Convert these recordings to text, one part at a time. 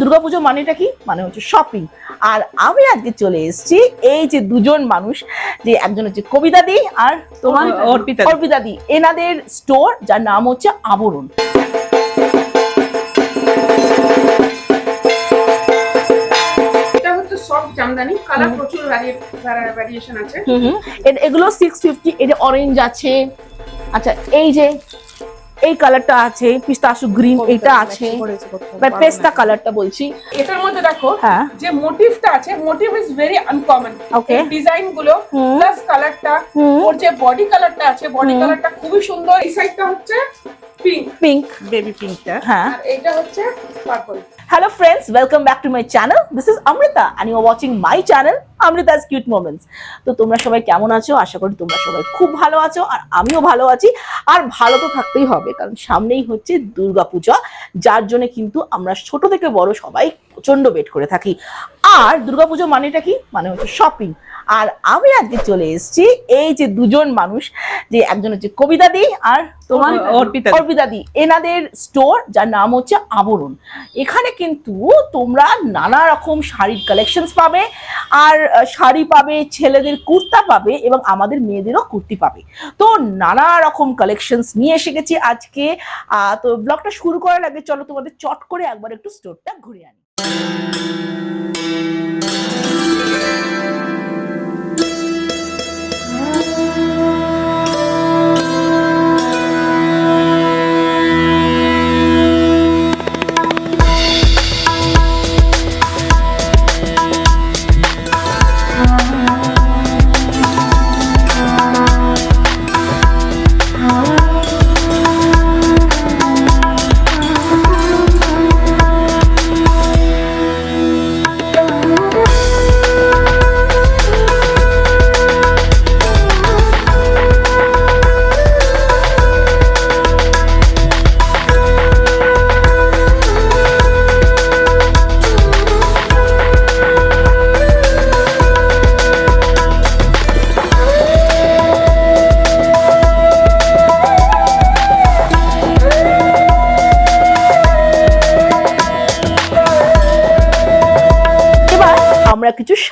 দুর্গাপুজো মানেটা কি? মানে হচ্ছে শপিং আর আমি আজকে চলে এসেছি এই যে দুজন মানুষ যে একজন হচ্ছে কবিতা দি আর তোমার অর্পিতা। অর্পিতা দি এনাদের স্টোর যার নাম হচ্ছে আবরণ। এটা হচ্ছে সফট জামদানি কালার প্রচুর ভ্যারিয়েশন আছে। এগুলো সিক্স ফিফটি এটা অরেঞ্জ আছে। আচ্ছা এই যে এই কালারটা আছে পিস্তাশু গ্রিন এটা আছে পেস্তা কালারটা বলছি। এটার মধ্যে দেখো হ্যাঁ। যে মোটিভটা আছে motif is very uncommon okay ডিজাইনগুলো হুম। প্লাস কালারটা হুম। ওর যে বডি কালারটা আছে বডি কালারটা খুবই সুন্দর। এই সাইডটা হচ্ছে পিঙ্ক পিঙ্ক বেবি পিঙ্কটা হ্যাঁ। আর এইটা হচ্ছে purple Hello friends, welcome back to my channel. This is Amrita and you are watching my channel Amrita's Cute Moments. তো তোমরা সবাই কেমন আছো? আশা করি তোমরা সবাই খুব ভালো আছো আর আমিও ভালো আছি। আর ভালো তো থাকতেই হবে কারণ সামনেই হচ্ছে দুর্গাপূজা যার জন্য কিন্তু আমরা ছোট থেকে বড় সবাই প্রচণ্ড ওয়েট করে থাকি। আর দুর্গাপুজো মানেটা কি? মানে হচ্ছে শপিং আর আমি আজকে চলে এসেছি এই যে দুজন মানুষ যে একজন হচ্ছে কবিতা দি আর তোমার অর্পিতা। অর্পিতা দি এনাদের স্টোর যার নাম হচ্ছে আবরণ। এখানে কিন্তু তোমরা নানা রকম শাড়ির কালেকশনস পাবে। আর শাড়ি পাবে, ছেলেদের কুর্তা পাবে এবং আমাদের মেয়েদেরও কুর্তি পাবে। তো নানা রকম কালেকশনস নিয়ে এসে গেছি আজকে। তো ব্লগটা শুরু করার আগে চলো তোমাদের চট করে একবার একটু স্টোরটা ঘুরে আনি।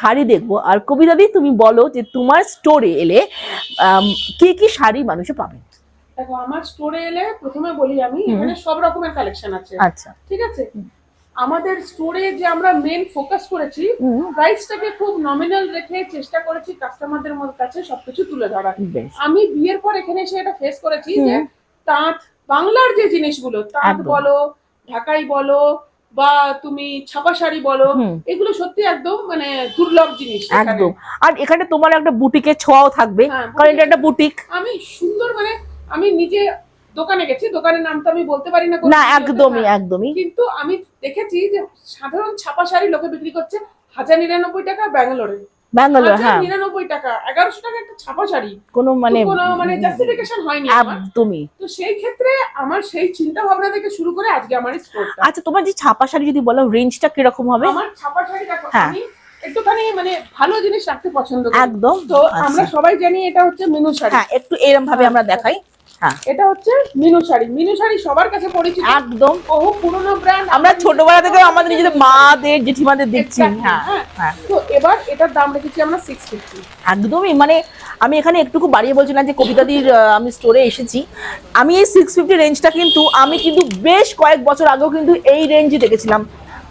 শাড়ি দেখব। আর কবিতাদি তুমি বলো যে তোমার স্টোরে এলে কি কি শাড়ি মানুষে পাবে? দেখো আমার স্টোরে এলে প্রথমে বলি আমি এখানে সব রকমের কালেকশন আছে। আচ্ছা। ঠিক আছে? আমাদের স্টোরে যে আমরা মেন ফোকাস করেছি প্রাইসটাকে খুব নমিনাল রেখে চেষ্টা করেছি কাস্টমারদের মধ্যে কাছে সবকিছু তুলে ধরা আমি বিয়ের পর এখানে এসে এটা ফেস করেছি যে তাঁত বাংলার যে জিনিসগুলো তাঁত বলো ঢাকাই বলো বা তুমি ছাপা শাড়ি বলো এগুলো সত্যি একদম মানে দুর্লভ জিনিস একদম। আর এখানে তোমার একটা বুটিকের ছোঁয়াও থাকবে হ্যাঁ, কারণ এটা একটা বুটিক। আমি সুন্দর মানে আমি নিজে দোকানে গেছি দোকানের নাম তো আমি বলতে পারি না না একদমই। একদমই। কিন্তু আমি দেখেছি যে সাধারণ ছাপা শাড়ি লোকে বিক্রি করছে হাজার নিরানব্বই টাকা ব্যাঙ্গালোরে। ব্যাঙ্গালোর হ্যাঁ। নিরানব্বই টাকা এগারোশো টাকা একটা ছাপা শাড়ি কোনো মানে কোনো মানে জাস্টিফিকেশন হয়নি আমার। একদমই। তো সেই ক্ষেত্রে আমার সেই চিন্তা ভাবনা থেকে শুরু করে আজকে আমার স্টোরটা আচ্ছা তোমার যে ছাপা শাড়ি যদি বলো রেঞ্জটা কীরকম হবে? আমার ছাপা শাড়ি দেখো হ্যাঁ। আমি একটুখানি মানে ভালো জিনিস রাখতে পছন্দ করি। একদম। তো আমরা আচ্ছা। সবাই জানি এটা হচ্ছে মিনু শাড়ি। হ্যাঁ একটু এরম ভাবে হ্যাঁ। আমরা দেখাই। এটা হচ্ছে মিনু শাড়ি। মিনু শাড়ি সবার কাছে পরিচিত। একদম। বহু পুরনো ব্র্যান্ড আমরা ছোটবেলা থেকে আমাদের নিজেদের মাদের জেঠিমাদের দেখছি। হ্যাঁ হ্যাঁ। তো এবার এটার দাম রেখেছি আমরা সিক্স ফিফটি একদমই। মানে আমি এখানে একটুকু বাড়িয়ে বলছি না যে কবিতাদির আমি স্টোরে এসেছি। আমি এই সিক্স ফিফটি রেঞ্জটা কিন্তু আমি কিন্তু বেশ কয়েক বছর আগেও কিন্তু এই রেঞ্জে দেখেছিলাম।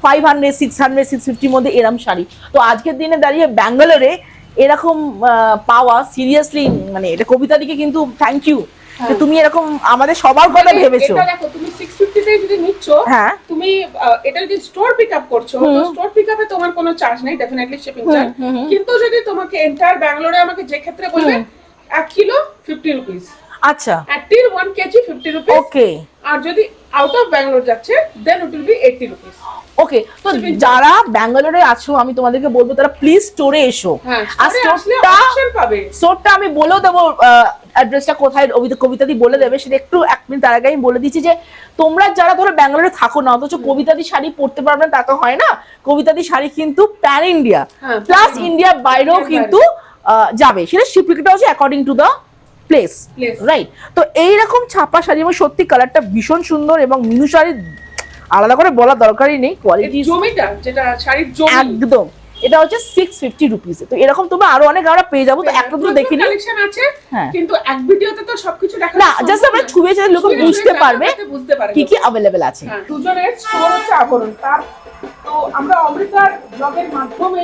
Five hundred six hundred six ফিফটির মধ্যে এরম শাড়ি। তো আজকের দিনে দাঁড়িয়ে ব্যাঙ্গালোরে এরকম পাওয়া সিরিয়াসলি মানে এটা কবিতাদিকে কিন্তু থ্যাংক ইউ হ্যাঁ। তুমি এরকম আমাদের সবার কথা ভেবেছো। এটা দেখো তুমি সিক্স ফিফটিতে যদি নিচ্ছ হ্যাঁ। তুমি এটা যদি স্টোর পিক আপ করছ তো স্টোর পিকআপে তোমার কোনো চার্জ নেই ডেফিনেটলি শিপিং চার্জ। কিন্তু যদি তোমাকে এন্টার ব্যাঙ্গালোরে আমাকে যে ক্ষেত্রে বলবে এক কিলো ফিফটি রুপিস আচ্ছা। একটির one KG fifty rupees okay আর যদি আউট অফ ব্যাঙ্গালোর যাচ্ছে then it will be eighty rupees okay তো যারা ব্যাঙ্গালোরে আছো আমি তোমাদেরকে বলব তারা প্লিজ স্টোরে এসো। হ্যাঁ আর স্টোরটা আমি বলেও দেবো অ্যাড্রেসটা কোথায় কবিতাদি বলে দেবে। সেটা একটু এক মিনিট তার আগে আমি বলে দিচ্ছি যে তোমরা যারা ধরো ব্যাঙ্গালোরে থাকো না অথচ কবিতাদি শাড়ি পরতে পারবে না তা তো হয় না। কবিতাদি শাড়ি কিন্তু প্যান ইন্ডিয়া হ্যাঁ, প্লাস ইন্ডিয়ার বাইরেও কিন্তু যাবে। সেটা শিপিংটা হচ্ছে according to the place right তো এইরকম ছাপা শাড়ি এবং সত্যি কালারটা ভীষণ সুন্দর এবং মিনু শাড়ির আলাদা করে বলার দরকারই নেই কোয়ালিটি জমিটা যেটা শাড়ির জমি। একদম। এটা হচ্ছে সিক্স ফিফটি রুপিস তো এরকম তোমরা আরও অনেক আমরা পেয়ে যাব তো একটা দেখে নিই কালেকশন আছে হ্যাঁ। কিন্তু এক ভিডিওতে তো সবকিছু দেখা না জাস্ট আমরা ছুঁয়ে যাতে লোক ছুঁয়ে বুঝতে পারবে কি কি অ্যাভেলেবেল আছে। হ্যাঁ, দুজনের স্টোর হচ্ছে আবরণ তার। তো আমরা অমৃতার ব্লগের মাধ্যমে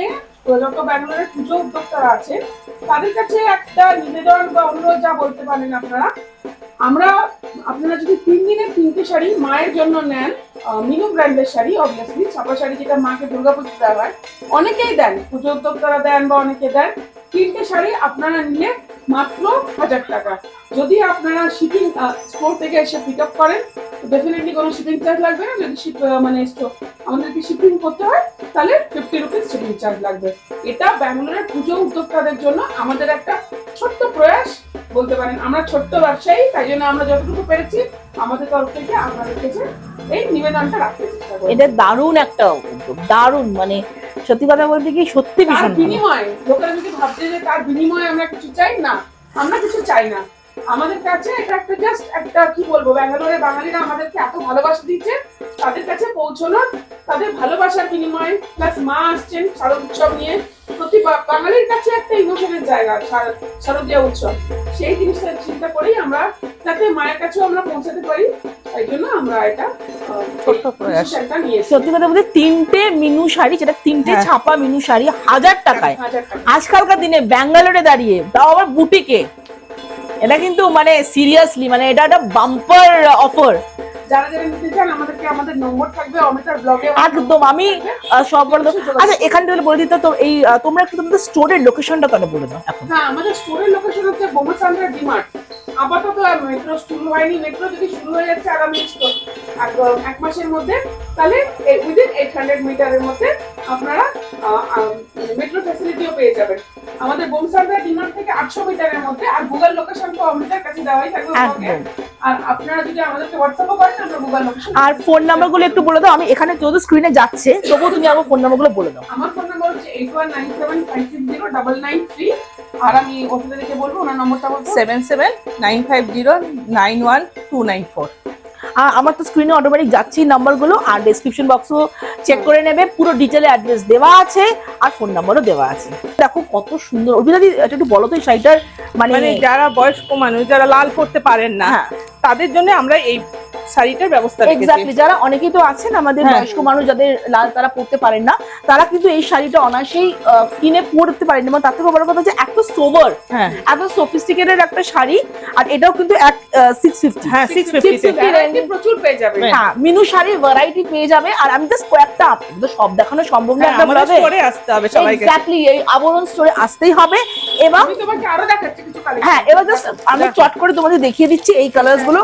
যত ব্যাঙ্গালোরের পুজো উদ্যোক্তারা আছে তাদের কাছে একটা নিবেদন বা অনুরোধ যা বলতে পারেন আপনারা। আমরা আপনারা যদি তিন দিনের তিনটে শাড়ি মায়ের জন্য নেন মিনু ব্র্যান্ডের শাড়ি অবভিয়াসলি ছাপা শাড়ি যেটা মাকে দুর্গাপুজো দেওয়া হয়, অনেকেই দেন, পুজো উদ্যোক্তারা দেন বা অনেকে দেন। তিনটে শাড়ি আপনারা নিলে মাত্র হাজার টাকা। যদি আপনারা শিপিং স্টোর থেকে এসে পিক আপ করেন ডেফিনেটলি কোনো শিপিং চার্জ লাগবে না। যদি আহ, মানে আমাদেরকে শিপিং করতে হয় তাহলে ফিফটি রুপিস শিপিং চার্জ লাগবে। এটা ব্যাঙ্গালোরের পুজো উদ্যোক্তাদের জন্য আমাদের একটা ছোট্ট প্রয়াস বলতে পারেন। আমরা ছোট্ট ব্যবসায়ী তাই জন্য আমরা যতটুকু পেরেছি আমাদের তরফ থেকে আপনাদের কাছে এই নিবেদনটা রাখতে চেষ্টা করি এটা দারুণ একটা উদ্যোগ দারুণ মানে সত্যি কথা বলতে কি সত্যি ভীষণ। বিনিময়ে লোকেরা যদি ভাবছে যে তার বিনিময়ে আমরা কিছু চাই না আমরা কিছু চাই না। আমাদের কাছে এটা একটা জাস্ট একটা কি বলব ব্যাঙ্গালোরে বাঙালিরা আমাদেরকে এত ভালোবাসা দিচ্ছে তাদের কাছে পৌঁছানোর তাদের ভালোবাসার বিনিময়ে প্লাস মা আসছেন শারদ উৎসব নিয়ে। প্রতি বাঙালির কাছে একটা ইমোশনের জায়গা শার- শারদীয় উৎসব। সেই জিনিসটা চিন্তা করেই আমরা যাতে মায়ের কাছেও আমরা পৌঁছাতে পারি তাই জন্য আমরা এটা ছোট্ট প্রয়াস। সত্যি কথা বলতে তিনটে মিনু শাড়ি যেটা তিনটে হ্যাঁ। ছাপা মিনু শাড়ি হাজার টাকায়। হাজার আজকালকার দিনে ব্যাঙ্গালোরে দাঁড়িয়ে তাও আবার বুটিকে এটা কিন্তু মানে সিরিয়াসলি মানে এটা একটা বাম্পার অফার যারা যারা নিতে চান আমাদেরকে আমাদের নম্বর থাকবে অমিতার ব্লগে একদম আমি সব বলে দেবো। আচ্ছা এখান থেকে বলে দিতে তো এই তোমরা একটু তোমাদের স্টোরের লোকেশনটা তাহলে বলে দাও হ্যাঁ আমাদের স্টোরের লোকেশন হচ্ছে বোমাসান্দ্রা ডিমার্ট আপাতত মেট্রো শুরু হয়নি। মেট্রো যদি শুরু হয়ে যাচ্ছে আগামী এক- এক মাসের মধ্যে তাহলে উইদিন এইট হান্ড্রেড মিটারের মধ্যে আপনারা মেট্রো ফ্যাসিলিটিও পেয়ে যাবেন। আমাদের বোমসান্দ্রা ডিমার্ট থেকে আটশো মিটারের মধ্যে আর গুগল লোকেশন তো অমিতার কাছে দেওয়াই থাকবে আর আপনারা যদি আমাদেরকে হোয়াটসঅ্যাপও করেন আমরা গুগল লোকেশন আর ফোন নাম্বারগুলো একটু বলে দাও আমি এখানে যদি স্ক্রিনে যাচ্ছে তবুও তুমি আমার ফোন নাম্বারগুলো বলে দাও। আমার ফোন নাম্বার হচ্ছে eight one nine seven five six zero double nine three আর আমি ওষুধে বলব ওনার নম্বরটা বলব। Seven seven nine five zero nine one two nine four আমার তো স্ক্রিনে অটোমেটিক যাচ্ছেই নাম্বারগুলো আর ডিসক্রিপশন বক্সও চেক করে নেবে পুরো ডিটেলে অ্যাড্রেস দেওয়া আছে আর ফোন নাম্বারও দেওয়া আছে। দেখো কত সুন্দর। অভিদাদি এটা একটু বলো তো এই শাড়িটার মানে মানে যারা বয়স্ক মানুষ যারা লাল পড়তে পারেন না হ্যাঁ। তাদের জন্য আমরা এই শাড়িটার ব্যবস্থা এক্স্যাক্টলি যারা অনেকেই তো আছেন আমাদের হ্যাঁ। বয়স্ক মানুষ যাদের লাল তারা পড়তে পারেন না তারা কিন্তু এই শাড়িটা অনায়াসেই কিনে পড়তে পারেন। এবং তার থেকে বড় কথা হচ্ছে এত সোভার হ্যাঁ। এত সফিস্টিকেটেড একটা শাড়ি আর এটাও কিন্তু এক সিক্স ফিফটি হ্যাঁ সিক্স ফিফটি 650 ভ্যারাইটি প্রচুর পেয়ে যাবে। হ্যাঁ। হ্যাঁ। মিনু শাড়ির ভ্যারাইটি পেয়ে যাবে। আর আমি জাস্ট কয়েকটা আপনাকে তো সব দেখানো সম্ভব না একটা আমাদের স্টোরে আসতে হবে সবাইকে। এক্স্যাক্টলি এই আবরণ স্টোরে আসতেই হবে। এবং আমি তোমাকে আরও দেখাচ্ছি কিছু কালেকশন হ্যাঁ এবার জাস্ট আমি চট করে তোমাদের দেখিয়ে দিচ্ছি এই কালারগুলো।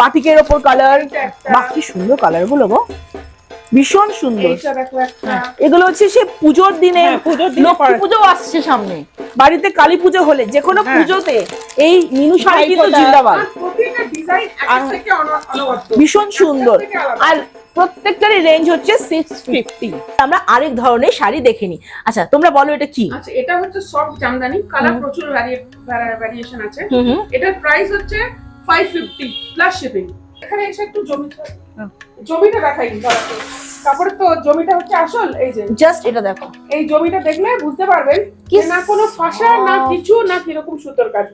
বাটিকের ওপর কালার এইটা একটা। বাহ কি সুন্দর কালারগুলো গো। ভীষণ সুন্দর। এইটা দেখো একটা এগুলো হচ্ছে সে পুজোর দিনে হ্যাঁ, পুজোর দিনে লক্ষ্মী পুজো আসছে সামনে। বাড়িতে কালী পুজো হলে যে কোনো হ্যাঁ। পুজোতে এই মিনু শাড়ি কিন্তু জিন্দাবাদ। ভীষণ সুন্দর। আর প্রত্যেকটারই রেঞ্জ হচ্ছে সিক্স ফিফটি আমরা আরেক ধরনের শাড়ি দেখে নিই। আচ্ছা তোমরা বলো এটা কি? আচ্ছা এটা হচ্ছে সফট জামদানি। কালার প্রচুর ভ্যারিয়েশন আছে। এটার প্রাইস হচ্ছে 550 প্লাস শিপিং এখানে এসে একটু জমিটা জমিটা দেখাই ধরাতে কাপড়ের তো জমিটা হচ্ছে আসল এই যে। জাস্ট এটা দেখো। এই জমিটা দেখলে বুঝতে পারবেন কি না কোনো ফাঁসা না কিছু না কীরকম সুতোর কাজ।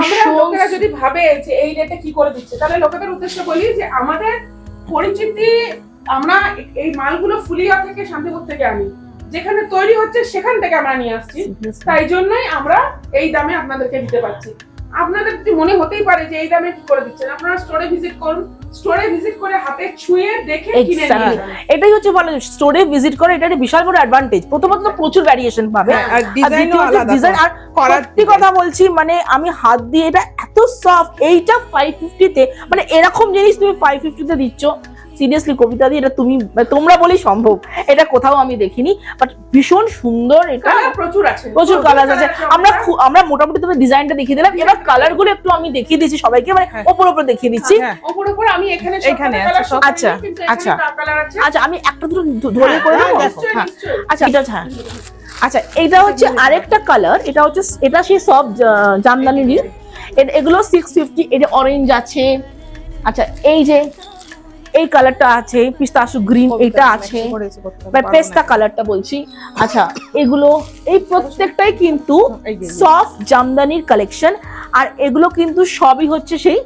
আমরা লোকেরা যদি ভাবে যে এই রেটে কি করে দিচ্ছে তাহলে লোকেদের উদ্দেশ্যে বলি যে আমাদের পরিচিতি আমরা এই মালগুলো ফুলিয়া থেকে শান্তিপুর থেকে আনি। যেখানে তৈরি হচ্ছে সেখান থেকে আমরা নিয়ে আসছি। তাই জন্যই আমরা এই দামে আপনাদেরকে দিতে পারছি। আপনাদের যদি মনে হতেই পারে যে এই দামে কি করে দিচ্ছেন আপনারা স্টোরে ভিজিট করুন। স্টোরে ভিজিট করে হাতে ছুঁয়ে দেখে কিনে নিয়ে এটাই হচ্ছে স্টোরে ভিজিট করে এটা একটা বিশাল বড় অ্যাডভান্টেজ প্রথমত প্রচুর ভ্যারিয়েশন পাবে। হ্যাঁ, আর ডিজাইনও আলাদা ডিজাইন আর করার সত্যি কথা বলছি মানে আমি হাত দিয়ে এটা এত সফট এইটা ফাইভ ফিফটিতে মানে এরকম জিনিস তুমি ফাইভ ফিফটিতে দিচ্ছ সিরিয়াসলি কবিতা দিয়ে এটা তুমি মানে তোমরা বলেই সম্ভব। এটা কোথাও আমি দেখিনি বাট ভীষণ সুন্দর এটা। প্রচুর আছে। প্রচুর কালার আছে। আমরা আমরা মোটামুটি তোমার ডিজাইনটা দেখিয়ে দিলাম। এবার কালারগুলো একটু আমি দেখিয়ে দিচ্ছি সবাইকে মানে হ্যাঁ। ওপর ওপর দেখিয়ে দিচ্ছি। হ্যাঁ ওপর ওপর আমি এখানে এখানে কালার সব। আচ্ছা, আচ্ছা। আচ্ছা আমি একটা দুটো ধরে হ্যাঁ, করে হ্যাঁ, দেবো। হ্যাঁ। আচ্ছা এটা হ্যাঁ। আচ্ছা এটা হচ্ছে আরেকটা কালার এটা হচ্ছে এটা সেই সব জা- জামদানিরই এগুলো সিক্স ফিফটি এটা অরেঞ্জ আছে। আচ্ছা এই যে এই কালারটা আছে পিস্তাশু গ্রিন এটা আছে বা পেস্তা কালারটা বলছি। আচ্ছা এগুলো এই প্রত্যেকটাই কিন্তু সফট জামদানির কালেকশন আর এগুলো কিন্তু সবই হচ্ছে সেই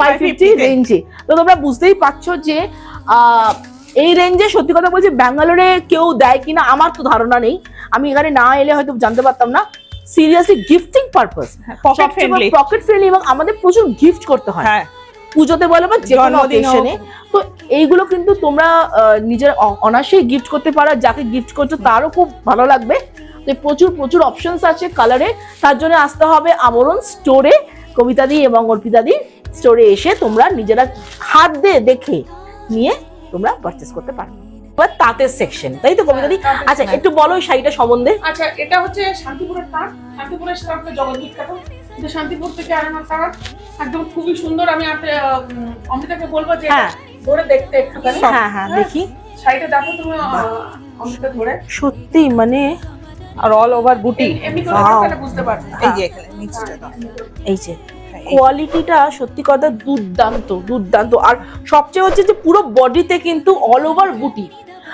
ফাইভ ফিফটি রেঞ্জে তো। তোমরা বুঝতেই পারছ যে আহ, এই রেঞ্জে সত্যি কথা বলছি ব্যাঙ্গালোরে কেউ দেয় কিনা আমার তো ধারণা নেই। আমি এখানে না এলে হয়তো জানতে পারতাম না। Seriously gifting purpose pocket friendly pocket friendly এবং আমাদের প্রচুর গিফট করতে হয়। হ্যাঁ। পুজোতে বলো বা যে কোনো জন্মদিনে অকেশনে তো এইগুলো কিন্তু তোমরা নিজের অনায়াসেই গিফট করতে পারো যাকে গিফট করছ তারও খুব ভালো লাগবে। তো প্রচুর প্রচুর অপশনস আছে কালারে তার জন্য আসতে হবে আমরণ স্টোরে কবিতাদি এবং অর্পিতাদি স্টোরে এসে তোমরা নিজেরা হাত দিয়ে দেখে নিয়ে তোমরা পারচেস করতে পারো। এবার তাঁতের সেকশন তাই তো কবিতাদি হ্যাঁ, আচ্ছা একটু বলো এই শাড়িটা সম্বন্ধে। আচ্ছা এটা হচ্ছে শান্তিপুরের তাঁত। শান্তিপুরের তাঁতটা জগৎ বিখ্যাত এটা শান্তিপুর থেকে আনানো তাঁত একদম খুবই সুন্দর। আমি অমৃতাকে বলব যে হ্যাঁ। ধরে দেখতে একটুখানি। হ্যাঁ হ্যাঁ দেখি। শাড়িটা দেখো তুমি অমৃতা ধরে। সত্যি মানে আর অল ওভার বুটি বুঝতে পারবে এই যে এখানে এই যে হ্যাঁ, কোয়ালিটিটা সত্যি কথা দুর্দান্ত দুর্দান্ত। আর সবচেয়ে হচ্ছে যে পুরো বডিতে কিন্তু অল ওভার বুটি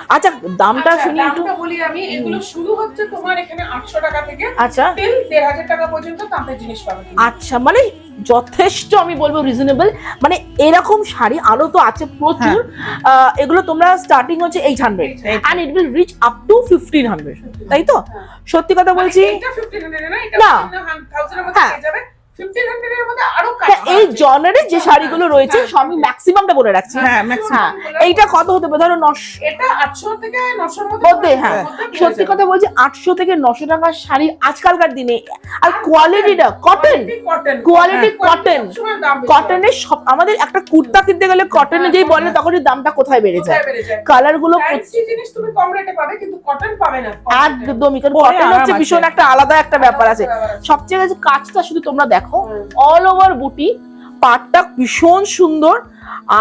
আচ্ছা দামটা আচ্ছা, শুনি একটু বলি আমি। এগুলো শুরু হচ্ছে তোমার এখানে আটশো টাকা থেকে আচ্ছা। দেড় হাজার টাকা পর্যন্ত তাঁতের জিনিস পাবে আচ্ছা মানে যথেষ্ট আমি বলব রিজনেবল মানে এরকম শাড়ি আরও তো আছে প্রচুর। আহ, এগুলো তোমরা স্টার্টিং হচ্ছে eight hundred and it will reach up to fifteen hundred তাই তো? হ্যাঁ। সত্যি কথা বলছি? মানে এটা 1500 না? এটা 1000 এর মধ্যে হ্যাঁ। পেয়ে যাবে 1500 এর মধ্যে আরও কাজ হ্যাঁ, এই জনারে যে শাড়িগুলো রয়েছে হ্যাঁ। সবই ম্যাক্সিমামটা বলে রাখছি। হ্যাঁ হ্যাঁ এইটা কত হতে পারে? ধরো এটা 800 থেকে 900 মধ্যে মধ্যে হ্যাঁ। সত্যি কথা বলছি আটশো থেকে নশো টাকার শাড়ি আজকালকার দিনে। আর কোয়ালিটিটা কটন কোয়ালিটি হ্যাঁ, কটন কটনের সব আমাদের একটা কুর্তা কিনতে গেলে কটনে যেই বলে তখনই দামটা কোথায় বেড়ে যায়? কালারগুলো জিনিস তুমি কম রেটে পাবে কিন্তু কটন পাবে না। একদমই কারণ কটন হচ্ছে ভীষণ একটা আলাদা একটা ব্যাপার আছে। সবচেয়ে কাজটা শুধু তোমরা দেখো। হুম। অল ওভার বুটি পাটটা ভীষণ সুন্দর।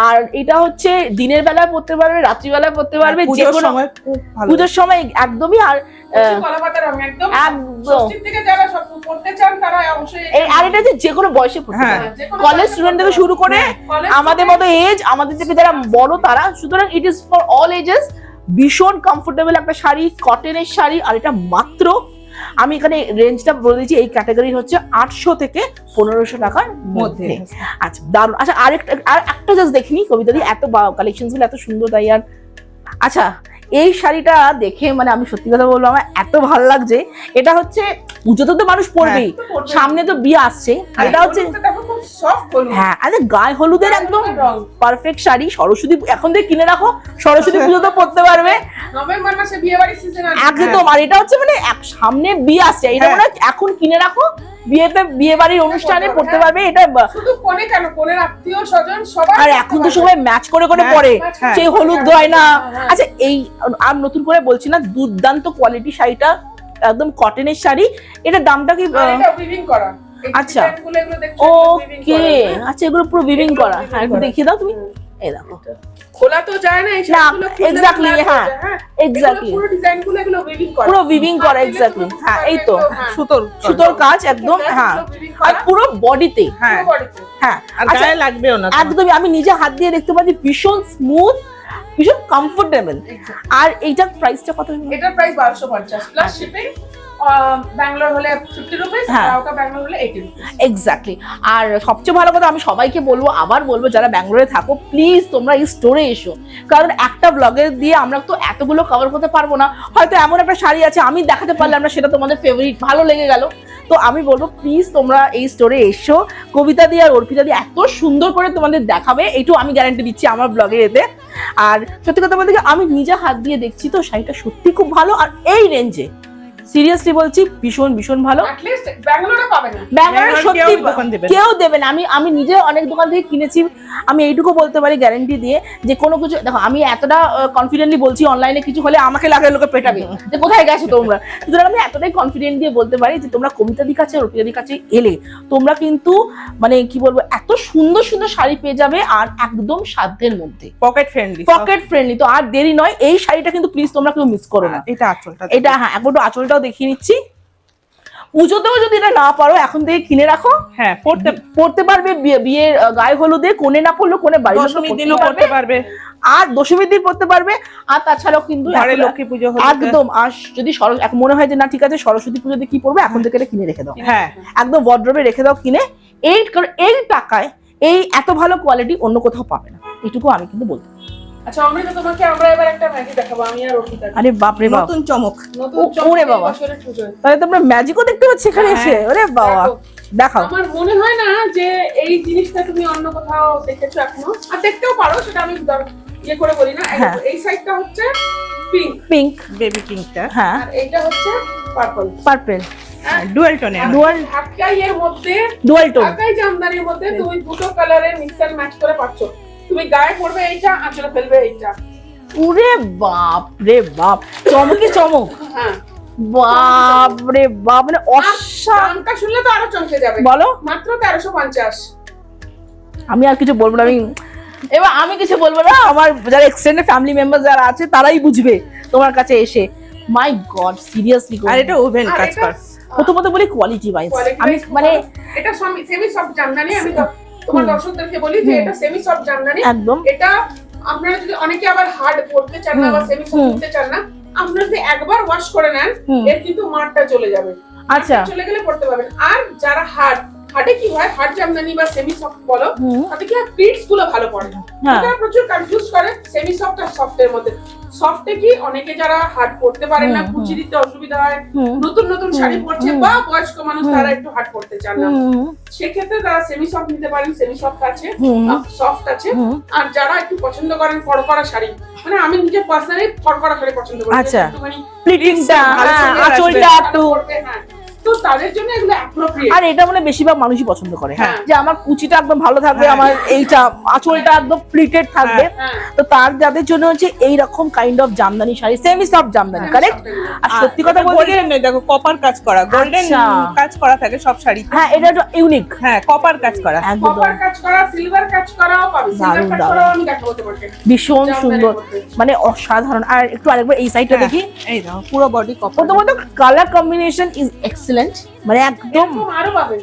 আর এটা হচ্ছে দিনের বেলায় পড়তে পারবে রাত্রিবেলায় পড়তে পারবে যে কোনো সময় পুজোর সময় একদমই আর আহ, কলা পাতা রং একদম একদম। ষষ্ঠীর থেকে যারা সব পড়তে চান তারা অবশ্যই এই আর এটা যে যে কোনো বয়সে পড়তে হ্যাঁ। কলেজ স্টুডেন্ট থেকে শুরু করে আমাদের মতো এজ আমাদের থেকে যারা বড় তারা সুতরাং it is for all ages ভীষণ কমফোর্টেবল একটা শাড়ি কটনের শাড়ি আর এটা মাত্র আমি এখানে রেঞ্জটা বলে দিচ্ছি এই ক্যাটাগরি হচ্ছে আটশো থেকে পনেরোশো টাকার মধ্যে। আচ্ছা দারুণ। আচ্ছা আরেকটা আর একটা জাস্ট দেখিনি কবিতা দিয়ে এত কালেকশনগুলো এত সুন্দর তাই আর। আচ্ছা এই শাড়িটা দেখে মানে আমি সত্যি কথা বলব আমার এত ভালো লাগছে। এটা হচ্ছে পুজোতে তো মানুষ পরবেই। সামনে তো বিয়ে আসছে। এটা হচ্ছে হলুদ। হ্যাঁ আরে গায়ে হলুদের একদম পারফেক্ট শাড়ি। সরস্বতী এখন থেকে কিনে রাখো সরস্বতী পুজো তো পড়তে পারবে। নভেম্বর মাসে বিয়ে বাড়ির সিজন আছে। একদম আর এটা হচ্ছে মানে সামনে বিয়ে আসছে। এটা হ্যাঁ। মনে এখন কিনে রাখো বিয়েতে বিয়ে বাড়ির অনুষ্ঠানে পড়তে পারবে। এটা শুধু কোনে কেন? কোনের আত্মীয় স্বজন সবাই আর এখন তো সবাই ম্যাচ করে করে হ্যাঁ, পরে। হ্যাঁ। সেই হলুদ গয়না। হ্যাঁ। আচ্ছা এই আর নতুন করে বলছি না দুর্দান্ত কোয়ালিটি শাড়িটা একদম কটনের শাড়ি। এটার দামটা কি এটা করা। আচ্ছা। ওকে হ্যাঁ। আচ্ছা এগুলো পুরো উইভিং এগুলো করা। হ্যাঁ একটু দেখিয়ে দাও তুমি। এই দেখো। খোলা তো যায় না হয়ে। হ্যাঁ, হ্যাঁ exactly. পুরো ডিজাইনগুলো এগুলো weaving করা। পুরো বুঝতে হ্যাঁ, এই তো। হ্যাঁ। সুতোর সুতোর কাজ একদম হ্যাঁ। আর পুরো বডিতে হ্যাঁ। হ্যাঁ। গায়ে লাগবেও না। একদমই আমি নিজে হাত দিয়ে দেখতে পাচ্ছি ভীষণ স্মুথ ভীষণ কমফোর্টেবল আর এইটার প্রাইসটা কত? এটার প্রাইস বারোশো পঞ্চাশ প্লাস। শিপিং ব্যাঙ্গালোর হলে ফিফটি রুপিস। ব্যাঙ্গালোর হলে এইটি এক্স্যাক্টলি আর সবচেয়ে ভালো কথা আমি সবাইকে বলব আবার বলব যারা ব্যাঙ্গালোরে থাকো প্লিজ তোমরা এই স্টোরে এসো। কারণ একটা ব্লগে দিয়ে আমরা তো এতগুলো কভার করতে পারব না। হয়তো এমন একটা শাড়ি আছে আমি দেখাতে পারলাম না সেটা তোমাদের ফেভারিট ভালো লেগে গেল। তো আমি বলব প্লিজ তোমরা এই স্টোরে এসো। কবিতা দিয়ে আর অর্পিতা দিয়ে এত সুন্দর করে তোমাদের দেখাবে এইটু আমি গ্যারান্টি দিচ্ছি আমার ব্লগের এতে। আর সত্যি কথা বলতে আমি নিজে হাত দিয়ে দেখছি তো শাড়িটা সত্যি খুব ভালো আর এই রেঞ্জে সিরিয়াসলি বলছি ভীষণ ভীষণ ভালো। ব্যাঙ্গালোরে সত্যি কেউ দোকান দেবে না। কেউ দেবে না। আমি আমি নিজে অনেক দোকান থেকে কিনেছি। আমি এইটুকু বলতে পারি গ্যারেন্টি দিয়ে যে কোনো কিছু দেখো আমি এতটা কনফিডেন্টলি বলছি অনলাইনে কিছু হলে আমাকে লাগে লোকে পেটাবে। যে কোথায় গেছো তোমরা? সুতরাং আমি এতটাই কনফিডেন্ট দিয়ে বলতে পারি যে তোমরা কবিতাদির কাছে রুপিয়াদির কাছে এলে। তোমরা কিন্তু মানে কি বলব এত সুন্দর সুন্দর শাড়ি পেয়ে যাবে আর একদম সাধ্যের মধ্যে। পকেট ফ্রেন্ডলি পকেট ফ্রেন্ডলি তো আর দেরি নয় এই শাড়িটা কিন্তু প্লিজ তোমরা কেউ মিস করো না। এটা আঁচলটা এটা হ্যাঁ একটু আঁচলটাও দেখিয়ে নিচ্ছি। পুজোতেও যদি এটা না পারো এখন থেকে কিনে রাখো। হ্যাঁ পড়তে পড়তে পারবে বিয়ে- বিয়ের গায়ে হলুদে কোণে না পড়ল কোণে বাড়ি দশমীর দিনও পড়তে পারবে। আর দশমীর দিন পড়তে পারবে। আর তাছাড়াও কিন্তু লক্ষ্মী পুজো একদম আর যদি মনে হয় যে না ঠিক আছে সরস্বতী পুজোতে কি পড়বে এখন থেকে এটা কিনে রেখে দাও। হ্যাঁ। একদম ওয়ার্ড্রোবে রেখে দাও কিনে। এই এই টাকায় এই এত ভালো কোয়ালিটি অন্য কোথাও পাবে না। এটুকু আমি কিন্তু বলতে পারি। আচ্ছা অমৃতা তোমাকে আমরা এবার একটা ম্যাগি দেখাবো আমি আর অর্পিতা আরে বাপ রে বাপ। নতুন চমক। নতুন ও- ওরে বাবা। তাহলে তোমরা ম্যাজিকও দেখতে পাচ্ছি এখানে হ্যাঁ। এসে। ওরে বাবা। দেখাও। আমার মনে হয় না যে এই জিনিসটা তুমি অন্য কোথাও দেখেছ এখনও। আর দেখতেও পারো সেটা আমি ইয়ে করে বলি না। এই হ্যাঁ। এই সাইডটা হচ্ছে পিঙ্ক। পিঙ্ক। বেবি পিঙ্কটা। হ্যাঁ। আর এইটা হচ্ছে পার্পল। পার্পেল। ডুয়েল টোনে ডুয়াল ঢাকাই এর মধ্যে ডুয়াল টোন। ঢাকাই জামদানির মধ্যে তুমি দুটো কালারের মিক্স এন্ড ম্যাচ করে পাচ্ছ তুমি গায়ে পড়বে এইটা আঁচলে ফেলবে এইটা। ওরে বাপ রে বাপ চমকে চমক। হ্যাঁ। বাপ রে বাপ মানে অসা শুনলে তো আরও চমকে যাবে। বলো। মাত্র তেরোশো পঞ্চাশ। আমি আর কিছু বলব না আমি এবার আমি কিছু বলব না আমার যারা এক্সটেন্ডেড ফ্যামিলি মেম্বার যারা আছে তারাই বুঝবে তোমার কাছে এসে। মাই গড সিরিয়াসলি আর এটা ওভেন কাজ কর। প্রথমত বলি কোয়ালিটি ওয়াইজ আমি মানে এটা সেমি সফট জামদানি আমি তো তোমার দর্শকদেরকে বলি যে এটা সেমি সফট জামদানি একদম। এটা আপনারা যদি অনেকে আবার হার্ড পড়তে চান না বা সেমি সফট পড়তে চান না আপনারা যদি একবার ওয়াশ করে নেন এর কিন্তু মারটা চলে যাবে। আচ্ছা। চলে গেলে পড়তে পারবেন। আর যারা হার্ড হার্ডে কি হয়? হার্ড জামদানি বা সেমি সফট বলো তাতে কি হয়? প্রিন্টসগুলো ভালো পড়ে হ্যাঁ। এটা প্রচুর কনফিউজ করে সেমি সফট আর সফটের মধ্যে। সফটে কি? অনেকে যারা হার্ড পড়তে পারে না। কুচি দিতে হুম, নতুন নতুন শাড়ি পরছে বা বয়স্ক মানুষ তারা একটু হাট করতে চান না। সেক্ষেত্রে তারা সেমি সফট নিতে পারেন সেমি সফট আছে সফট আছে। আর যারা একটু পছন্দ করেন কড়কড়া শাড়ি মানে আমি নিজে পার্সোনালি কড়কড়া শাড়ি পছন্দ করি। আচ্ছা। প্লিটিংটা হ্যাঁ, আঁচলটা একটু হ্যাঁ। তো তাদের জন্য এগুলো অ্যাপ্রোপ্রিয়েট আর এটা মানে বেশিরভাগ মানুষই পছন্দ করে। হ্যাঁ। যে আমার কুচিটা একদম ভালো থাকবে হ্যাঁ। আমার এইটা আঁচলটা একদম প্লিটেড থাকবে। হ্যাঁ তো তার যাদের জন্য হচ্ছে এই রকম kind of Jamdani sari semi soft Jamdani হ্যাঁ, কারেক্ট আর সত্যি কথা বলতে দেখো কপার কাজ করা। গোল্ডেন আচ্ছা। কাজ করা থাকে সব শাড়ি হ্যাঁ এটা একটু ইউনিক হ্যাঁ কপার কাজ করা। একদম। কপার কাজ করা সিলভার কাজ করাও পাবে। সিলভার কাজ করাও আমি দেখাবো তোমাকে। ভীষণ সুন্দর। মানে অসাধারণ। আর একটু আরেকবার এই সাইডটা হ্যাঁ, দেখি। এই দেখো পুরো বডি কপার প্রথমত কালার কম্বিনেশন ইজ এক্সেলেন্ট মানে একদম এরকম আরও পাবে।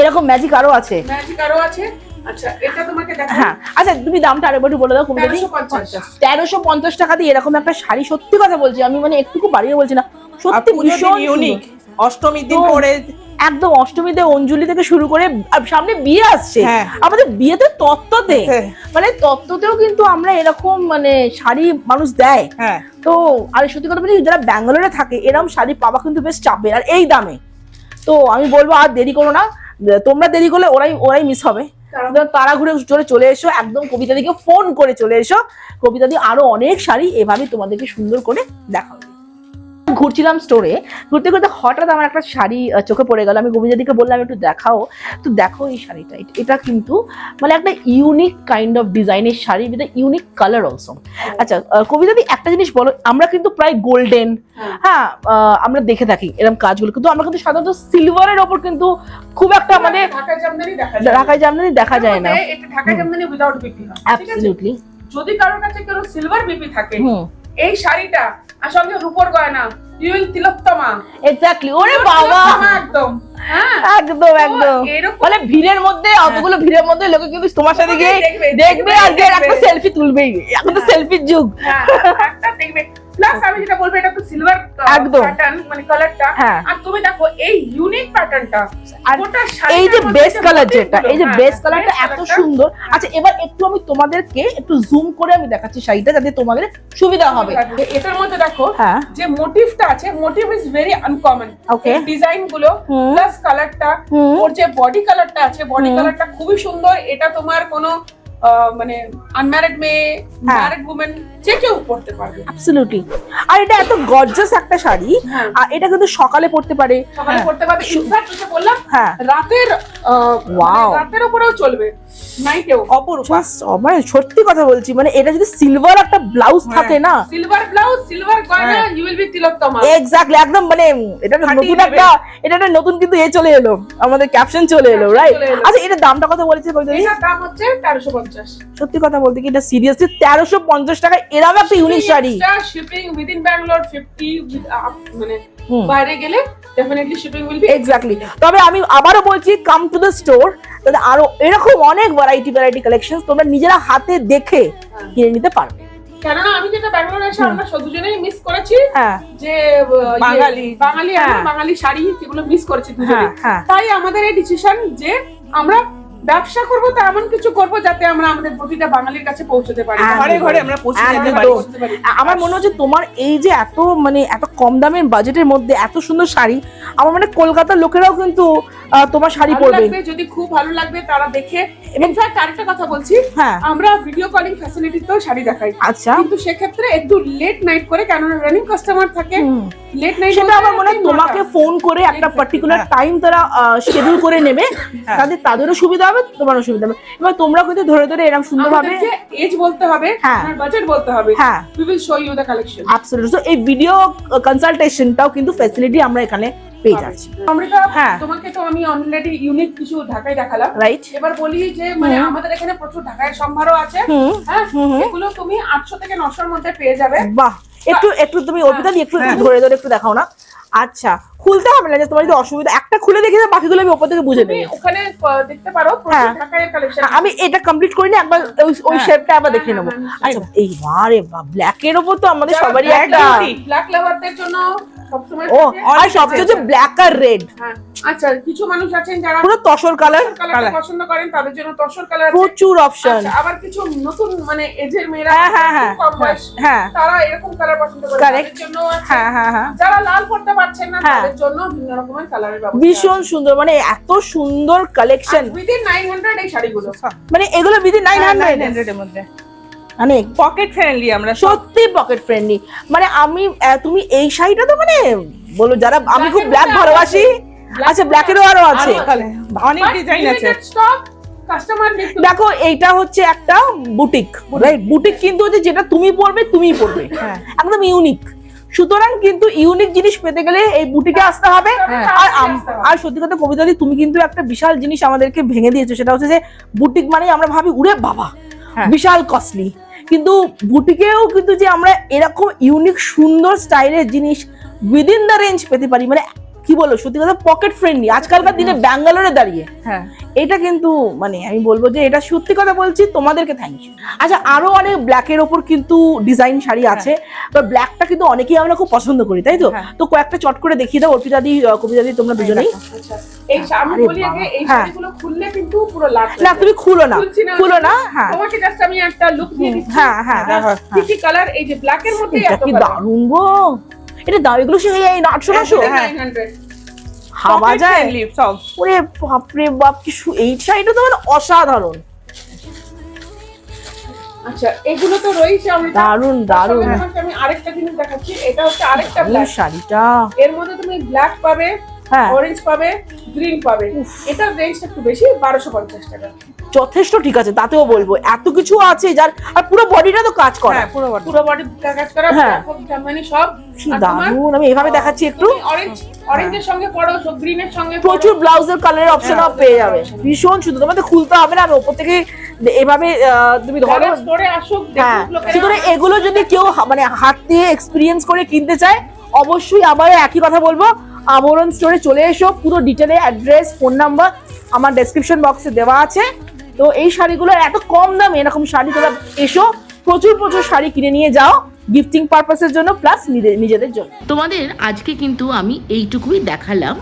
এরকম ম্যাজিক আরও আছে। ম্যাজিক আরও আছে। আচ্ছা এটা তোমাকে হ্যাঁ আচ্ছা তুমি দামটা আরেকবার একটু বলে দাও কমে তেরোশো পঞ্চাশ। তেরোশো পঞ্চাশ টাকা দিয়ে এরকম একটা শাড়ি সত্যি কথা বলছি আমি মানে একটুকু বাড়িয়ে বলছি না সত্যি ভীষণ ইউনিক অষ্টমীর দিন পরে একদম অষ্টমীতে অঞ্জলি থেকে শুরু করে সামনে বিয়ে আসছে। হ্যাঁ। আমাদের বিয়েতে তত্ত্বতে হ্যাঁ। মানে তত্ত্বতেও কিন্তু আমরা এরকম মানে শাড়ি মানুষ দেয়। হ্যাঁ। তো আর সত্যি কথা বলি যারা ব্যাঙ্গালোরে থাকে এরকম শাড়ি পাওয়া কিন্তু বেশ চাপে আর এই দামে। তো আমি বলব আর দেরি করো না। তোমরা দেরি করলে ওরাই ওরাই মিস হবে। তারা- তারা ঘুরে চলে চলে এসো একদম কবিতা দিকে ফোন করে চলে এসো। কবিতা দি আরও অনেক শাড়ি এভাবে তোমাদেরকে সুন্দর করে দেখাবে। ঘুরছিলাম স্টোরে ঘুরতে ঘুরতে হঠাৎ আমার একটা শাড়ি চোখে পড়ে গেল। আমি কবিতা দিকে বললাম একটু দেখাও। তো দেখো এই শাড়িটা। এটা- কিন্তু মানে একটা ইউনিক কাইন্ড অফ ডিজাইনের sari with unique colour also আচ্ছা আহ, কবিতা একটা জিনিস বলো আমরা কিন্তু প্রায় গোল্ডেন হ্যাঁ। হ্যাঁ আমরা দেখে থাকি এরকম কাজগুলো। কিন্তু আমরা কিন্তু সাধারণত সিলভারের ওপর কিন্তু খুব একটা আমাদের ঢাকায় জামদানি দেখা যায় না। এটা ঢাকা জামদানি উইদাউট বিপি হয় যদি কারোর কাছে কেউ সিলভার বিপি থাকে এই শাড়িটা আর সঙ্গে রূপোর গয়না ইউল তিলোত্তমা। এক্স্যাক্টলি ওরে বাবা। একদম। হ্যাঁ। একদম একদম। মানে ভিড়ের মধ্যে অতগুলো ভিড়ের মধ্যে লোকে কিন্তু তোমার সাথে গিয়ে দেখবে, আর গিয়ে একটা সেলফি তুলবেই। এখন তো সেলফির যুগ। হ্যাঁ, একটা দেখবে। প্লাস আমি যেটা বলব এটা তো সিলভার একদম। প্যাটার্ন মানে কালারটা হ্যাঁ। আর তুমি দেখো এই ইউনিক প্যাটার্নটা আর এই যে বেস কালার যেটা এই যে হ্যাঁ, বেস কালারটা এত সুন্দর। আচ্ছা এবার একটু আমি তোমাদেরকে একটু জুম করে আমি দেখাচ্ছি শাড়িটা যাতে তোমাদের সুবিধা হবে। এটার মধ্যে দেখো হ্যাঁ। যে মোটিভটা আছে motif is very uncommon okay ডিজাইনগুলো প্লাস কালারটা। ওর যে বডি কালারটা আছে বডি কালারটা খুবই সুন্দর। এটা তোমার কোনো মানে আনম্যারিড মেয়ে। ম্যারিড উমেন যে কেউ পড়তে পারবে অ্যাবসলিউটলি আর এটা এত গর্জাস একটা শাড়ি হ্যাঁ। আর এটা কিন্তু সকালে পড়তে পারে সকালে হ্যাঁ। পড়তে পারবে ইনফ্যাক্ট যেটা বললাম হ্যাঁ রাতের Wow. মানে রাতের উপরেও চলবে নাইটেও অপরূপা মানে সত্যি কথা বলছি মানে এটা যদি সিলভার একটা ব্লাউজ হ্যাঁ। থাকে না সিলভার ব্লাউজ সিলভার গয়না। You will be Tilottama exactly একদম মানে এটা নতুন একটা এটা একটা নতুন কিন্তু এ চলে এলো আমাদের ক্যাপশন চলে এলো রাইট। আচ্ছা এটা দামটা কত বলেছে দি? দাম হচ্ছে তেরোশো পঞ্চাশ পঞ্চাশ সত্যি কথা বলতে কি এটা সিরিয়াসলি তেরোশো পঞ্চাশ টাকা এরকম একটা unique sari. Shipping within Bangalore fifty মানে বাইরে গেলে definitely shipping will be exactly তবে আমি আবারও বলছি কাম টু দ্য স্টোর তাহলে আরও এরকম অনেক ভ্যারাইটি ভ্যারাইটি কালেকশন তোমরা নিজেরা হাতে দেখে কিনে নিতে পারবে কেননা আমি যেটা ব্যাঙ্গালোরে এসে আমরা দুজনেই মিস করেছি হ্যাঁ। যে ইয়ে, বাঙালি। বাঙালি হ্যাঁ। বাঙালি শাড়ি যেগুলো মিস করেছি হ্যাঁ হ্যাঁ। তাই আমাদের এই ডিসিশন যে আমরা ব্যবসা করব তো এমন কিছু করব যাতে আমরা আমাদের প্রতিটা বাঙালির কাছে পৌঁছতে পারি। ঘরে ঘরে আমরা পৌঁছে যেতে পারি। পৌঁছতে পারি। আমার মনে হচ্ছে তোমার এই যে এত মানে এত কম দামের বাজেটের মধ্যে এত সুন্দর শাড়ি আমার মানে কলকাতার লোকেরাও কিন্তু তোমার শাড়ি পরবে। যদি খুব ভালো লাগবে তারা দেখে। ইনফ্যাক্ট আরেকটা কথা বলছি হ্যাঁ। আমরা ভিডিও কলিং ফ্যাসিলিটিতেও শাড়ি দেখাই। আচ্ছা। কিন্তু সেক্ষেত্রে একটু লেট নাইট করে কেননা রানিং কাস্টমার থাকে। লেট নাইট সেটা আমার মনে হয় তোমাকে ফোন করে একটা পার্টিকুলার হ্যাঁ। টাইম তারা শিডিউল করে নেবে। হ্যাঁ। তাদের তাদেরও সুবিধা হবে তোমারও সুবিধা হবে। এবার তোমরা কিন্তু ধরে ধরে এরকম সুন্দরভাবে এজ বলতে হবে হ্যাঁ। বাজেট বলতে হবে। হ্যাঁ। We will show you the collection absolutely so এই ভিডিও কনসালটেশনটাও কিন্তু ফ্যাসিলিটি আমরা এখানে পেয়ে যাচ্ছি। অমৃতা হ্যাঁ। তোমাকে তো আমি অলরেডি ইউনিক কিছু ঢাকায় দেখালাম। রাইট এবার বলি যে মানে আমাদের এখানে প্রচুর ঢাকায় সম্ভারও আছে। হ্যাঁ। এগুলো তুমি আটশো থেকে নশোর মধ্যে পেয়ে যাবে। বাহ। একটু একটু তুমি অর্পিতা দিয়ে একটু একটু ধরে ধরে একটু দেখাও না। আচ্ছা খুলতে হবে না যে তোমার যদি অসুবিধা একটা খুলে দেখে বাকিগুলো আমি ওপর থেকে বুঝে দেবো নেব। ওখানে দেখতে পারো হ্যাঁ। আমি এটা কমপ্লিট করি না একবার ওই ওই হ্যাঁ। শেপটা আবার দেখে হ্যাঁ, নেব। এই আচ্ছা এই বারে ব্ল্যাক এর ওপর তো আমাদের সবারই একটা ব্ল্যাক লাভারদের জন্য ও আর সবচেয়ে হচ্ছে ব্ল্যাক আর রেড হ্যাঁ, আচ্ছা কিছু মানুষ আছেন যারা পুরো তসর কালার পছন্দ করেন তাদের জন্য তসর কালার প্রচুর অপশন আচ্ছা, আবার কিছু নতুন মানে এজের মেয়েরা হ্যাঁ হ্যাঁ হ্যাঁ খুব কম বয়স, হ্যাঁ। তারা এরকম কালার পছন্দ করে। তাদের জন্য হ্যাঁ হ্যাঁ হ্যাঁ। যারা লাল পড়তে পারছেন না হ্যাঁ। তাদের জন্য ভিন্ন রকমের কালারের ব্যবস্থা ভীষণ সুন্দর মানে এত সুন্দর কালেকশন উইদিন নাইন হান্ড্রেড এই শাড়িগুলো। মানে এগুলো নাইন হান্ড্রেড হান্ড্রেড এর মধ্যে। মানে পকেট ফ্রেন্ডলি আমরা সত্যি পকেট ফ্রেন্ডলি মানে আমি তুমি এই শাড়িটা তো মানে বলো যারা আমি খুব ব্ল্যাক ভালোবাসি। আচ্ছা ব্ল্যাকেরও আরও আছে। অনেক ডিজাইন আছে। স্টক দেখো এইটা হচ্ছে একটা বুটিক রাইট বুটিক কিন্তু হচ্ছে যেটা তুমি পরবে তুমিই পরবে। হ্যাঁ। একদম ইউনিক সুতরাং কিন্তু ইউনিক জিনিস পেতে গেলে এই বুটিকে আসতে হবে। হ্যাঁ। আর আর সত্যি কথা কবিতা দি, তুমি কিন্তু একটা বিশাল জিনিস আমাদেরকে ভেঙে দিয়েছ সেটা হচ্ছে যে বুটিক মানে আমরা ভাবি উড়ে বাবা। বিশাল কস্টলি কিন্তু বুটিকেও কিন্তু যে আমরা এরকম ইউনিক সুন্দর স্টাইলের জিনিস উইদিন দ্য রেঞ্জ পেতে পারি মানে কি বলো সত্যি কথা পকেট ফ্রেন্ডলি আজকালকার দিনে ব্যাঙ্গালোরে দাঁড়িয়ে। হ্যাঁ। এটা কিন্তু মানে আমি বলব যে এটা সত্যি কথা বলছি তোমাদেরকে থ্যাংক ইউ আচ্ছা আরও অনেক ব্ল্যাকের ওপর কিন্তু ডিজাইন শাড়ি আছে বা ব্ল্যাকটা কিন্তু অনেকেই আমরা খুব পছন্দ করি তাই তো? হ্যাঁ। তো কয়েকটা চট করে দেখিয়ে দাও অর্পিতা দি আহ, তোমরা দুজনেই। আচ্ছা। এই শা- বলি আগে এই হ্যাঁ। শাড়িগুলো খুললে কিন্তু পুরো লাভ না তুমি খুলো না খুলো না হ্যাঁ। তোমাকে জাস্ট আমি একটা লুক দিয়ে হ্যাঁ হ্যাঁ হ্যাঁ, হ্যাঁ, কি কি কালার এই যে ব্ল্যাক এর মধ্যে এটা দারুণ গো। এটা দাও এগুলো সে এই আটশো নশো হ্যাঁ। 900 ভাবা Pocket যায়? ওরে বাপরে বাপ কি এই শাড়িটা তো মানে অসাধারণ। আচ্ছা এগুলো তো রয়েছে আমি দারুণ দারুণ। আমি আরেকটা জিনিস দেখাচ্ছি এটা হচ্ছে আরেকটা ব্ল্যাক শাড়িটা। এর মধ্যে তুমি ব্ল্যাক পাবে হ্যাঁ অরেঞ্জ পাবে গ্রিন পাবে। এটার রেঞ্জটা একটু বেশি বারোশো পঞ্চাশ টাকা। যথেষ্ট ঠিক আছে তাতেও বলব। এত কিছু আছে যার আর পুরো বডিটা তো কাজ করা। হ্যাঁ পুরো body। পুরো বডি কাজ করা হ্যাঁ। সব। কি দারুণ আমি এভাবে দেখাচ্ছি একটু। অরেঞ্জ অরেঞ্জের সঙ্গে পড়ো গ্রিনের সঙ্গে প্রচুর ব্লাউজের কালারের অপশনও হ্যাঁ, পেয়ে যাবে। ভীষণ শুধু তোমাদের খুলতে হবে না আমি ওপর থেকে এভাবে তুমি ধরো। স্টোরে আসুক হ্যাঁ সুতরাং এগুলো যদি কেউ মানে হাত দিয়ে এক্সপিরিয়েন্স করে কিনতে চায় অবশ্যই আবার একই কথা বলব। আবরণ স্টোরে চলে এসো। পুরো ডিটেলে অ্যাড্রেস ফোন নাম্বার আমার ডেসক্রিপশন বক্সে দেওয়া আছে। তো এই শাড়িগুলোর এত কম দামে এরকম শাড়ি তোমরা এসো, প্রচুর প্রচুর শাড়ি কিনে নিয়ে যাও গিফটিং পারপাসের জন্য প্লাস নিজেদের জন্য। তোমাদের আজকে কিন্তু আমি এইটুকুই দেখালাম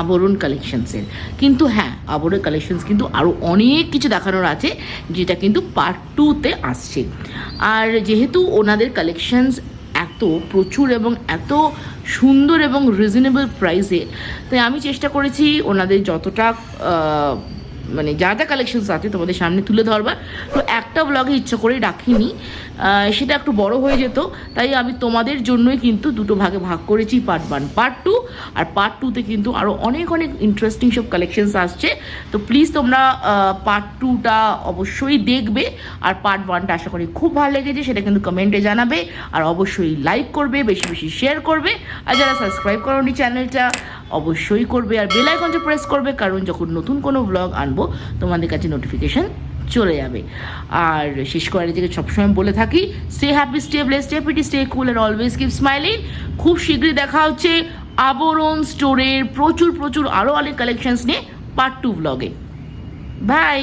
আবরণ কালেকশনসের কিন্তু হ্যাঁ আবরণ কালেকশনস কিন্তু আরও অনেক কিছু দেখানোর আছে, যেটা কিন্তু পার্ট টুতে আসছে। আর যেহেতু ওনাদের কালেকশনস এত প্রচুর এবং এত সুন্দর এবং রিজনেবল প্রাইসে তাই আমি চেষ্টা করেছি ওনাদের যতটা মানে যা যা কালেকশনস আছে তোমাদের সামনে তুলে ধরবার। তো একটা ব্লগে ইচ্ছা করে রাখিনি। সেটা একটু বড় হয়ে যেত, তাই আমি তোমাদের জন্যই কিন্তু দুটো ভাগে ভাগ করেছি পার্ট ওয়ান পার্ট টু আর পার্ট টুতে কিন্তু আরও অনেক অনেক ইন্টারেস্টিং সব কালেকশনস আসছে। তো প্লিজ তোমরা পার্ট টুটা অবশ্যই দেখবে। আর পার্ট ওয়ানটা আশা করি খুব ভালো লেগেছে, সেটা কিন্তু কমেন্টে জানাবে। আর অবশ্যই লাইক করবে, বেশি বেশি শেয়ার করবে। আর যারা সাবস্ক্রাইব করোনি চ্যানেলটা অবশ্যই করবে আর বেল আইকনটা প্রেস করবে, কারণ যখন নতুন কোনো ব্লগ আনব, তোমাদের কাছে নোটিফিকেশন চলে যাবে। আর শেষ করার থেকে সবসময় বলে থাকি stay happy stay bless stay pretty stay cool and always keep smiling খুব শীঘ্রই দেখা হচ্ছে আবরণ স্টোরের প্রচুর প্রচুর আরও অনেক কালেকশনস নিয়ে পার্ট টু ব্লগে বাই